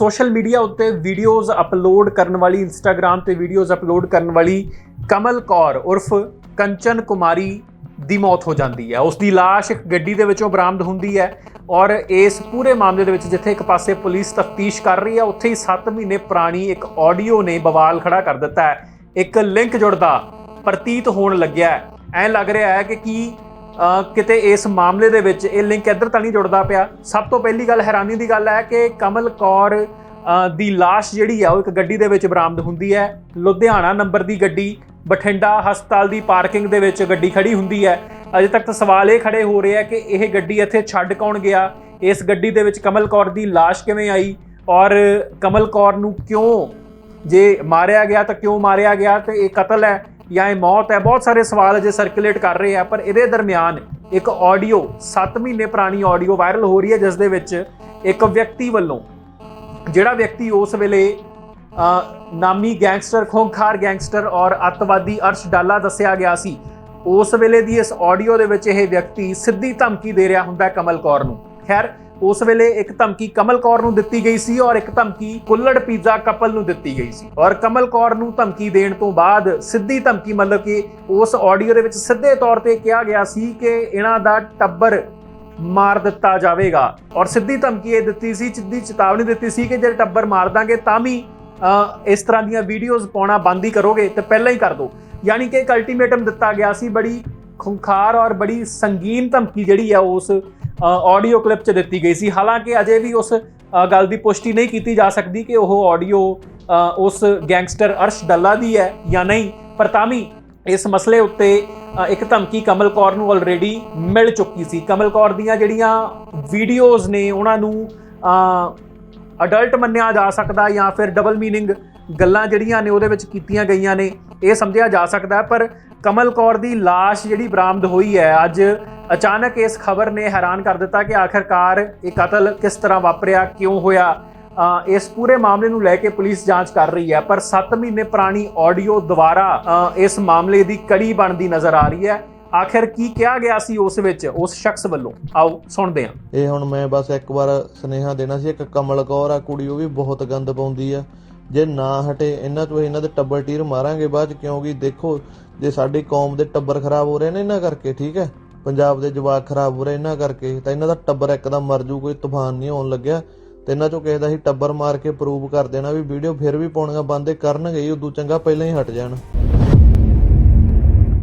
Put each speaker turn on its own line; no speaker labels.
Social media ਉੱਤੇ videos upload ਕਰਨ ਵਾਲੀ ਇੰਸਟਾਗ੍ਰam ਤੇ ਵੀਡੀਓਜ਼ ਅਪਲੋਡ ਕਰਨ ਵਾਲੀ ਕਮਲ ਕੌਰ ਉਰਫ ਕੰਚਨ ਕੁਮਾਰੀ ਦੀ ਮੌਤ ਹੋ ਜਾਂਦੀ ਹੈ। ਉਸ ਦੀ ਲਾਸ਼ ਇੱਕ ਗੱਡੀ ਦੇ ਵਿੱਚੋਂ ਬਰਾਮਦ ਹੁੰਦੀ ਹੈ ਔਰ ਇਸ ਪੂਰੇ ਮਾਮਲੇ ਦੇ ਵਿੱਚ ਜਿੱਥੇ ਇੱਕ ਪਾਸੇ ਪੁਲਿਸ ਤਫਤੀਸ਼ ਕਰ ਰਹੀ ਹੈ, ਉੱਥੇ ਹੀ 7 ਮਹੀਨੇ ਪੁਰਾਣੀ ਇੱਕ ਆਡੀਓ ਨੇ ਬਵਾਲ ਖੜਾ ਕਰ ਦਿੱਤਾ ਹੈ। ਇੱਕ ਲਿੰਕ ਜੁੜਦਾ ਪ੍ਰਤੀਤ ਹੋਣ ਲੱਗਿਆ ਹੈ। ਐਂ ਲੱਗ ਰਿਹਾ ਹੈ ਕਿ ਕੀ ਕਿਤੇ ਇਸ ਮਾਮਲੇ ਦੇ ਵਿੱਚ ਇਹ ਲਿੰਕ ਇੱਧਰ ਤਾਂ ਨਹੀਂ ਜੁੜਦਾ ਪਿਆ। ਸਭ ਤੋਂ ਪਹਿਲੀ ਗੱਲ ਹੈਰਾਨੀ ਦੀ ਗੱਲ ਹੈ ਕਿ ਕਮਲ ਕੌਰ ਦੀ ਲਾਸ਼ ਜਿਹੜੀ ਆ, ਉਹ ਇੱਕ ਗੱਡੀ ਦੇ ਵਿੱਚ ਬਰਾਮਦ ਹੁੰਦੀ ਹੈ। ਲੁਧਿਆਣਾ ਨੰਬਰ ਦੀ ਗੱਡੀ, ਬਠਿੰਡਾ ਹਸਪਤਾਲ ਦੀ ਪਾਰਕਿੰਗ ਦੇ ਵਿੱਚ ਗੱਡੀ ਖੜੀ ਹੁੰਦੀ ਹੈ। ਅਜੇ ਤੱਕ ਤਾਂ ਸਵਾਲ ਇਹ ਖੜੇ ਹੋ ਰਹੇ ਆ ਕਿ ਇਹ ਗੱਡੀ ਇੱਥੇ ਛੱਡ ਕੌਣ ਗਿਆ? ਇਸ ਗੱਡੀ ਦੇ ਵਿੱਚ ਕਮਲ ਕੌਰ ਦੀ ਲਾਸ਼ ਕਿਵੇਂ ਆਈ? ਔਰ ਕਮਲ ਕੌਰ ਨੂੰ ਕਿਉਂ ਜੇ ਮਾਰਿਆ ਗਿਆ ਤਾਂ ਕਿਉਂ ਮਾਰਿਆ ਗਿਆ? ਤੇ ਇਹ ਕਤਲ ਹੈ। ਜਾਂ ਇਹ ਮੌਤ ਹੈ ਬਹੁਤ ਸਾਰੇ ਸਵਾਲ ਅਜੇ ਸਰਕੂਲੇਟ ਕਰ ਰਹੇ ਆ ਪਰ ਇਹਦੇ ਦਰਮਿਆਨ ਇੱਕ ਆਡੀਓ 7 ਮਹੀਨੇ ਪੁਰਾਣੀ ਆਡੀਓ ਵਾਇਰਲ ਹੋ ਰਹੀ ਹੈ ਜਿਸ ਦੇ ਵਿੱਚ ਇੱਕ ਵਿਅਕਤੀ ਵੱਲੋਂ ਜਿਹੜਾ ਵਿਅਕਤੀ ਉਸ ਵੇਲੇ ਅ, ਨਾਮੀ ਗੈਂਗਸਟਰ ਖੋਖਾਰ ਗੈਂਗਸਟਰ ਔਰ ਅੱਤਵਾਦੀ ਅਰਸ਼ ਡਾਲਾ ਦੱਸਿਆ ਗਿਆ ਸੀ ਉਸ ਵੇਲੇ ਦੀ ਇਸ ਆਡੀਓ ਦੇ ਵਿੱਚ ਇਹ ਵਿਅਕਤੀ ਸਿੱਧੀ ਧਮਕੀ ਦੇ ਰਿਹਾ ਹੁੰਦਾ ਕਮਲ ਕੌਰ ਨੂੰ। ਖੈਰ ਉਸ ਵੇਲੇ ਇੱਕ ਧਮਕੀ ਕਮਲ ਕੌਰ ਨੂੰ ਦਿੱਤੀ ਗਈ ਸੀ ਔਰ ਇੱਕ ਧਮਕੀ ਕੁੱਲੜ ਪੀਜ਼ਾ ਕਪਲ ਨੂੰ ਦਿੱਤੀ ਗਈ ਸੀ। ਔਰ ਕਮਲ ਕੌਰ ਨੂੰ ਧਮਕੀ ਦੇਣ ਤੋਂ ਬਾਅਦ ਸਿੱਧੀ ਧਮਕੀ ਮਤਲਬ ਕਿ ਉਸ ਆਡੀਓ ਦੇ ਵਿੱਚ ਸਿੱਧੇ ਤੌਰ ਤੇ ਕਿਹਾ ਗਿਆ ਸੀ ਕਿ ਇਹਨਾਂ ਦਾ ਟੱਬਰ ਮਾਰ ਦਿੱਤਾ ਜਾਵੇਗਾ। ਔਰ ਸਿੱਧੀ ਧਮਕੀ ਇਹ ਦਿੱਤੀ ਸੀ ਸਿੱਧੀ ਚੇਤਾਵਨੀ ਦਿੱਤੀ ਸੀ ਕਿ ਜੇ ਟੱਬਰ ਮਾਰ ਦਾਂਗੇ ਤਾਂ ਵੀ ਅ, ਇਸ ਤਰ੍ਹਾਂ ਦੀਆਂ ਵੀਡੀਓਜ਼ ਪਾਉਣਾ ਬੰਦ ਹੀ ਕਰੋਗੇ ਤੇ ਪਹਿਲਾਂ ਹੀ ਕਰ ਦਿਓ ਯਾਨੀ ਕਿ ਇੱਕ ਅਲਟੀਮੇਟਮ ਦਿੱਤਾ ਗਿਆ ਸੀ ਬੜੀ ਖੁੰਖਾਰ ਔਰ ਬੜੀ ਸੰਗੀਨ ਧਮਕੀ ਜਿਹੜੀ ਆ ਉਸ ਆਡੀਓ ਕਲਿੱਪ 'ਚ ਦਿੱਤੀ ਗਈ ਸੀ। ਹਾਲਾਂਕਿ ਅਜੇ ਵੀ ਉਸ ਗੱਲ ਦੀ ਪੁਸ਼ਟੀ ਨਹੀਂ ਕੀਤੀ ਜਾ ਸਕਦੀ ਕਿ ਉਹ ਆਡੀਓ ਉਸ ਗੈਂਗਸਟਰ ਅਰਸ਼ ਦੱਲਾ ਦੀ ਹੈ ਜਾਂ ਨਹੀਂ। ਪਰ ਤਾਂ ਵੀ ਇਸ ਮਸਲੇ ਉੱਤੇ ਇੱਕ ਧਮਕੀ ਕਮਲ ਕੌਰ ਨੂੰ ਆਲਰੇਡੀ ਮਿਲ ਚੁੱਕੀ ਸੀ। ਕਮਲ ਕੌਰ ਦੀਆਂ ਜਿਹੜੀਆਂ ਵੀਡੀਓਜ਼ ਨੇ, ਉਹਨਾਂ ਨੂੰ ਅਡਲਟ ਮੰਨਿਆ ਜਾ ਸਕਦਾ ਜਾਂ ਫਿਰ ਡਬਲ ਮੀਨਿੰਗ ਗੱਲਾਂ ਜਿਹੜੀਆਂ ਨੇ ਉਹਦੇ ਵਿੱਚ ਕੀਤੀਆਂ ਗਈਆਂ ਨੇ, ਇਹ ਸਮਝਿਆ ਜਾ ਸਕਦਾ ਪਰ ਕਮਲ ਕੌਰ ਦੀ ਲਾਸ਼ ਜਿਹੜੀ ਬਰਾਮਦ ਹੋਈ ਹੈ, ਅੱਜ ਅਚਾਨਕ ਇਸ ਖਬਰ ਨੇ ਹੈਰਾਨ ਕਰ ਦਿੱਤਾ ਕਿ ਆਖਰਕਾਰ ਇਹ ਕਤਲ ਕਿਸ ਤਰ੍ਹਾਂ ਵਾਪਰਿਆ, ਕਿਉਂ ਹੋਇਆ? ਇਸ ਪੂਰੇ ਮਾਮਲੇ ਨੂੰ ਲੈ ਕੇ ਪੁਲਿਸ ਜਾਂਚ ਕਰ ਰਹੀ ਹੈ, ਪਰ 7 ਮਹੀਨੇ ਪੁਰਾਣੀ ਆਡੀਓ ਦੁਬਾਰਾ ਇਸ ਮਾਮਲੇ ਦੀ ਕੜੀ ਬਣਦੀ ਨਜ਼ਰ ਆ ਰਹੀ ਹੈ। ਆਖਿਰ ਕੀ ਕਿਹਾ ਗਿਆ ਸੀ ਉਸ ਵਿੱਚ, ਉਸ ਸ਼ਖਸ ਵੱਲੋਂ? ਆਓ, ਸੁਣਦੇ ਹਾਂ।
ਇਹ ਹੁਣ ਮੈਂ ਬਸ ਇੱਕ ਵਾਰ ਸੁਨੇਹਾ ਦੇਣਾ ਸੀ, ਇੱਕ ਕਮਲ ਕੌਰ ਆ ਕੁੜੀ, ਉਹ ਵੀ ਬਹੁਤ ਗੰਦ ਪਾਉਂਦੀ ਆ। ਜੇ ਨਾ ਹਟੇ, ਇਹਨਾਂ ਤੋਂ ਇਹਨਾਂ ਦੇ ਟੱਬਰ ਟੀਰ ਮਾਰਾਂਗੇ ਬਾਅਦ ਚ, ਕਿਉਂਕਿ ਦੇਖੋ, ਜੇ ਸਾਡੀ ਕੌਮ ਦੇ ਟੱਬਰ ਖਰਾਬ ਹੋ ਰਹੇ ਨੇ ਇਹਨਾਂ ਕਰਕੇ, ਠੀਕ ਹੈ? ਪੰਜਾਬ ਦੇ ਜਵਾਕ ਖਰਾਬ ਹੋ ਰਹੇ ਇਹਨਾਂ ਕਰਕੇ, ਤਾਂ ਇਹਨਾਂ ਦਾ ਟੱਬਰ ਇੱਕਦਮ ਮਰ ਜੂ ਕੋਈ ਤੂਫਾਨ ਨਹੀਂ ਆਉਣ ਲੱਗਿਆ। ਤੇ ਇਹਨਾਂ ਚੋਂ ਕਿਸੇ ਦਾ ਹੀ ਟੱਬਰ ਮਾਰ ਕੇ ਪ੍ਰੂਵ ਕਰ ਦੇਣਾ ਵੀ ਵੀਡੀਓ ਫਿਰ ਵੀ ਪਾਉਣੀਆਂ ਬੰਦ ਕਰਨਗੇ ਹੀ, ਉਦੋਂ ਚੰਗਾ ਪਹਿਲਾਂ ਹੀ ਹਟ ਜਾਣ।